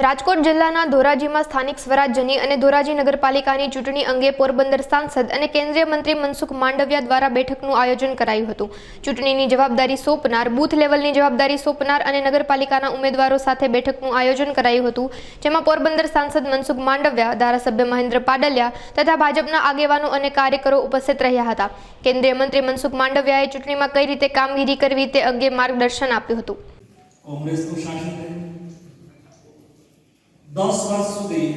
રાજકોટ જિલ્લાના ધોરાજીમાં સ્થાનિક સ્વરાજ્યની અને ધોરાજી નગરપાલિકાની ચૂંટણી અંગે પોરબંદર સાંસદ અને કેન્દ્રીય મંત્રી મનસુખ માંડવિયા દ્વારા બેઠકનું આયોજન કરાયું હતું. ચૂંટણીની જવાબદારી સોંપનાર, બૂથ લેવલની જવાબદારી સોંપનાર અને નગરપાલિકાના ઉમેદવારો સાથે બેઠકનું આયોજન કરાયું હતું, જેમાં પોરબંદર સાંસદ મનસુખ માંડવિયા, ધારાસભ્ય મહેન્દ્ર પાડલિયા તથા ભાજપના આગેવાનો અને કાર્યકરો ઉપસ્થિત રહ્યા હતા. કેન્દ્રીય મંત્રી મનસુખ માંડવિયાએ ચૂંટણીમાં કઈ રીતે કામગીરી કરવી તે અંગે માર્ગદર્શન આપ્યું હતું. દસ વર્ષ સુધી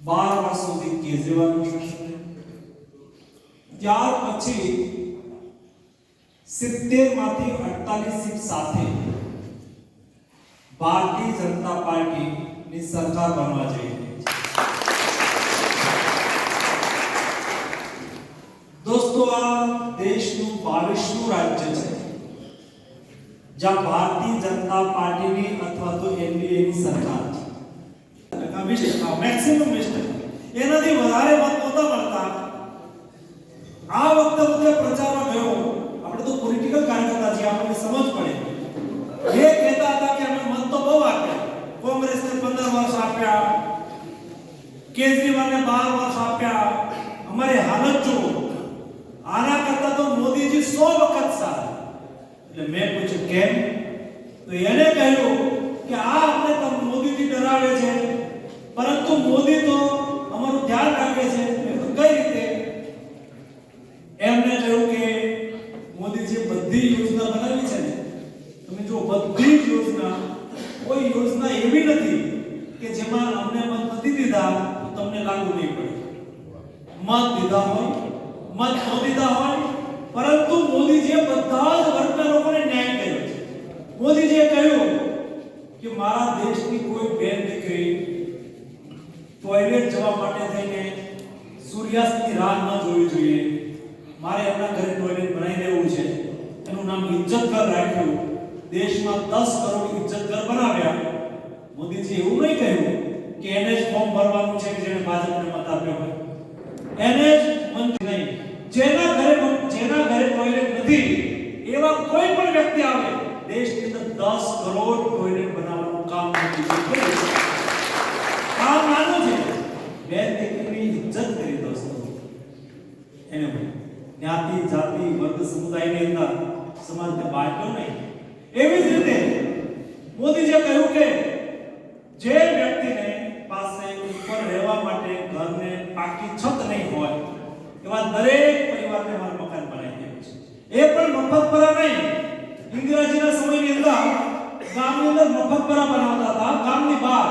બાર વર્ષ સુધી કેજરીવાલનું શાસન ત્યાર પછી સિત્તેરમાંથી અડતાલીસ સીટ સાથે ભારતીય જનતા પાર્ટીની સરકાર બનવા જઈ રહી દોસ્તો આ દેશનું બાવીસમું રાજ્ય છે, જ્યાં ભારતીય જનતા પાર્ટીની અથવા તો એનડીએની સરકાર છે મેક્સિમમ મિસ્ટેક એનાથી વધારે મત નહોતા મળતા આ વખતે બધે પ્રચારમાં ગયો આપણે તો પોલિટિકલ કાર્યકર્તા છીએ આપણને સમજ પડે એ કહેતા હતા કે અમે મત તો બહુ આપ્યા કોંગ્રેસને 15 વર્ષ આપ્યા કેજરીવાલને બાર વર્ષ આપ્યા. અમારી હાલત જુઓ. આના કરતા તો મોદીજી સો વખત સારા. એટલે મેં પૂછ્યું, કેમ? તો એને કહ્યું કે, આ આપણે તમે મોદીથી ડરાવે છે. પરંતુ મોદી તો અમારું ધ્યાન રાખે છે કઈ રીતે? એમને કહ્યું કે મોદીજી બધી યોજના બનાવી છે ને. તમે જો બધી યોજના, કોઈ યોજના એવી નથી કે જેમાં અમને મત નથી દીધા. તમને લાગુ નહીં પડે. મત દીધા હોય, મત ન દીધા હોય, પરંતુ મોદીજીએ બધા જ વર્ગના લોકોને ન્યાય કર્યો છે. મોદીજીએ કહ્યું કે મારા દેશની કોઈ બેન દીકરી ટોયલેટ જવા માટે થઈને સૂર્યાસ્તની રાહ ન જોવી જોઈએ. મારે એમના ઘરે ટોયલેટ બનાવી દેવું છે. એનું નામ ઇજ્જત ઘર રાખ્યું. દેશમાં 10 કરોડ ઇજ્જત ઘર બનાવ્યા. મોદીજી એવું નહીં કહ્યું કે એને ફોર્મ ભરવાનું છે કે જેને ભાજપને મત આપ્યો હોય. એને જ નહીં. જેના ઘરે જેના ઘરે ટોયલેટ નથી, એવા કોઈ પણ વ્યક્તિ આવે, દેશની અંદર 10 કરોડ ટોયલેટ બનાવવાનું કામ નથી. કામ નાનું છે. બે દીકરીની ઇજ્જત કરી દોસ્તો એને જ્ઞાતિ, જાતિ, વર્ગ, સમુદાયની અંદર સમાજને બાંધ્યો નહીં. એવી જ રીતે મોદીજીએ કહ્યું કે પાકી છત નહીં હોય, એવા દરેક પરિવારને મારું મકાન બનાવી દેવું છે. એ પણ મફતપરા નહીં. ઇંગ્રજીના સમયની અંદર ગામની અંદર મફતપરા બનાવતા હતા, ગામની બહાર.